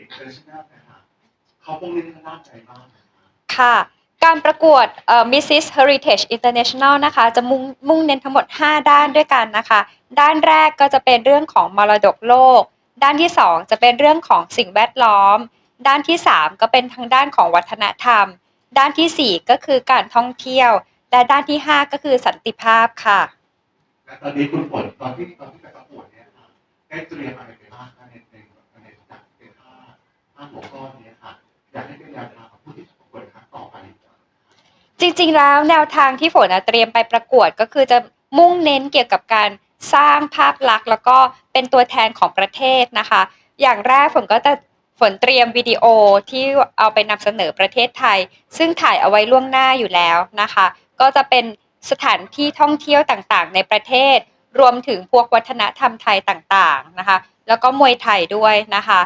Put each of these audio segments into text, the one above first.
international นะคะเขาคงเน้นทางด้านใจมากนะคะค่ะ การประกวดเอ่อ Mrs Heritage International นะคะ จะมุ่งมุ่งเน้นทั้งหมด 5 ด้านด้วยกันนะคะ ด้านแรกก็จะเป็นเรื่องของมรดกโลก ด้านที่ 2 จะเป็นเรื่องของสิ่งแวดล้อม ด้านที่ 3 ก็เป็นทางด้านของวัฒนธรรม ด้านทีสี่4 ก็คือการท่องเที่ยว และด้านที่ 5 ก็คือสันติภาพค่ะ และตอนนี้คุณฝนตอนที่ตอนที่ไปประกวดเนี่ยค่ะได้เตรียมอะไรไปบ้างคะในในในจากเป็นห้า หัวข้อนี้ค่ะอยากให้เป็นแนวทางของผู้ที่จะประกวดครั้งต่อไปจริงๆ แล้วแนวทางที่ฝนอะเตรียมไปประกวดก็คือจะมุ่งเน้นเกี่ยวกับการสร้างภาพลักษณ์ แล้วก็เป็นตัวแทนของประเทศนะคะ อย่างแรกฝนก็จะฝนเตรียมวิดีโอที่เอาไปนำเสนอประเทศไทย ซึ่งถ่ายเอาไว้ล่วงหน้าอยู่แล้วนะคะ ก็จะเป็นสถานที่ท่องเที่ยวต่างๆ ในประเทศ รวมถึงพวกวัฒนธรรมไทยต่างๆนะคะ แล้วก็มวยไทยด้วยนะคะ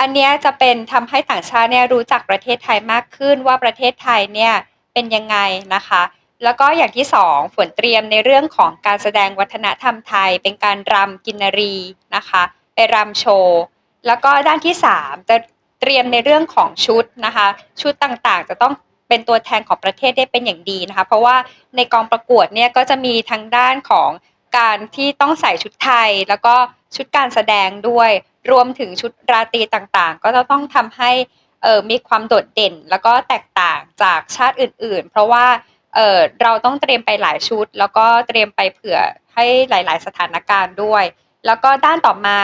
อันเนี้ยจะเป็นทำให้ต่างชาติเนี่ยรู้จักประเทศไทยมากขึ้นว่าประเทศไทยเนี่ยเป็นยังไงนะคะ แล้วก็อย่างที่สองฝนเตรียมในเรื่องของการแสดงวัฒนธรรมไทย เป็นการรำกินรีนะคะไปรำโชว์แล้วก็ด้านที่สามจะเตรียมในเรื่องของชุดนะคะ ชุดต่างๆ จะต้องเป็นตัวแทนของประเทศได้เป็นอย่างดีนะคะ เพราะว่าในกองประกวดเนี่ยก็จะมีทั้งด้านของการที่ต้องใส่ชุดไทย แล้วก็ชุดการแสดงด้วย รวมถึงชุดราตรีต่างๆ ก็จะต้องทำให้เออมีความโดดเด่นแล้วก็แตกต่างจากชาติอื่น ๆ เพราะว่าเออเราต้องเตรียมไปหลายชุด แล้วก็เตรียมไปเผื่อให้หลาย ๆ สถานการณ์ด้วย แล้วก็ด้านต่อมา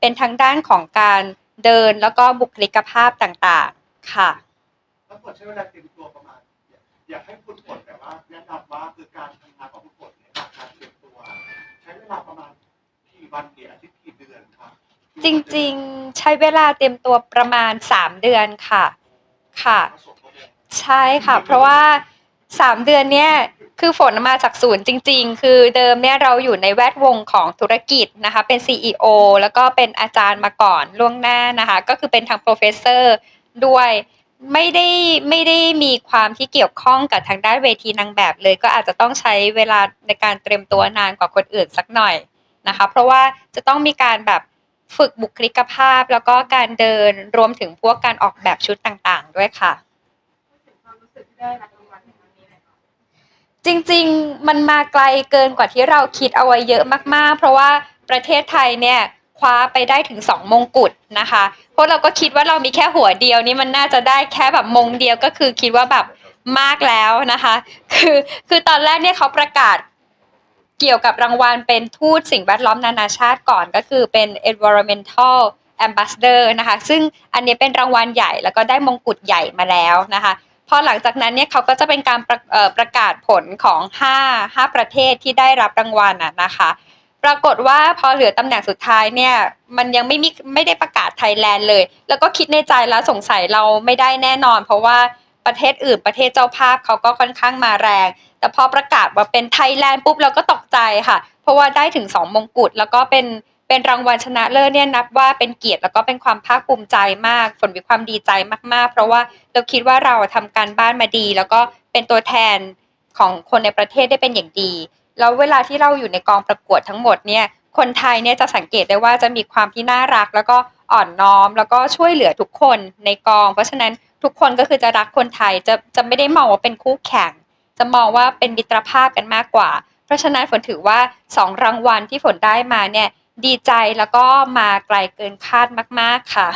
เป็นทางด้านของการเดินแล้วก็บุคลิกภาพต่างๆ ค่ะทั้งหมดใช้เวลาเตรียมตัวประมาณ อยากให้คุณฝนแบบว่าแนะนำว่าคือการทำงานของคุณ จริง ๆ ใช้เวลาเตรียมตัวประมาณ 3 เดือนค่ะ ค่ะ ใช่ค่ะ เพราะว่า 3 เดือนเนี้ยคือฝนมาจากศูนย์จริง ๆ คือเดิมเนี่ยเราอยู่ในแวดวงของธุรกิจนะคะ เป็น CEO แล้วก็เป็นอาจารย์มาก่อนล่วงหน้านะคะ ก็คือเป็นทางโปรเฟสเซอร์ด้วยไม่ได้ไม่ได้มีความที่เกี่ยวข้องกับทางด้านเวทีนางแบบเลย ก็อาจจะต้องใช้เวลาในการเตรียมตัวนานกว่าคนอื่นสักหน่อยนะคะ เพราะว่าจะต้องมีการแบบ ฝึกบุคลิกภาพแล้วก็การเดินรวมถึงพวกการออกแบบชุดต่างๆ ด้วยค่ะ จริงๆ มันมาไกลเกินกว่าที่เราคิดเอาไว้เยอะมากๆ เพราะว่าประเทศไทยเนี่ยคว้าไปได้ถึง2มงกุฎนะคะเพราะเราก็คิดว่าเรามีแค่หัวเดียวนี่มันน่าจะได้แค่แบบมงเดียวก็คือคิดว่าแบบมากแล้วนะคะ คือคือตอนแรกเนี่ยเขาประกาศ เกี่ยวกับรางวัลเป็นทูตสิ่งแวดล้อมนานาชาติก่อนก็คือเป็น environmental ambassador นะคะ ซึ่งอันนี้เป็นรางวัลใหญ่แล้วก็ได้มงกุฎใหญ่มาแล้วนะคะพอหลังจากนั้นเนี่ยเขาก็จะเป็นการประประกาศผลของ 5 5 ประเทศที่ได้รับรางวัลน่ะนะคะ ปรากฏว่าพอเหลือตำแหน่งสุดท้ายเนี่ยมันยังไม่มีไม่ได้ประกาศไทยแลนด์เลย แล้วก็คิดในใจแล้วสงสัยเราไม่ได้แน่นอน เพราะว่า ประเทศอื่นประเทศเจ้าภาพเขาก็ค่อนข้างมาแรง แต่พอประกาศว่าเป็นไทยแลนด์ปุ๊บเราก็ตกใจค่ะ เพราะว่าได้ถึง2มงกุฎแล้วก็เป็นเป็นรางวัลชนะเลิศเนี่ยนับว่าเป็นเกียรติแล้วก็เป็นความภาคภูมิใจมากฝนมีความดีใจมากๆ เพราะว่าเราคิดว่าเราทำการบ้านมาดี แล้วก็เป็นตัวแทนของคนในประเทศได้เป็นอย่างดี แล้วเวลาที่เราอยู่ในกองประกวดทั้งหมดเนี่ยคนไทยเนี่ยจะสังเกตได้ว่าจะมีความที่น่ารัก แล้วก็อ่อนน้อม แล้วก็ช่วยเหลือทุกคนในกอง เพราะฉะนั้น ทุกคนก็คือจะรักคนไทยจะจะไม่ได้มองว่าเป็นคู่แข่ง จะมองว่าเป็นมิตรภาพกันมากกว่า เพราะฉะนั้นฝนถือว่าสองรางวัลที่ฝนได้มาเนี่ยดีใจแล้วก็มาไกลเกินคาดมาก ๆ ค่ะ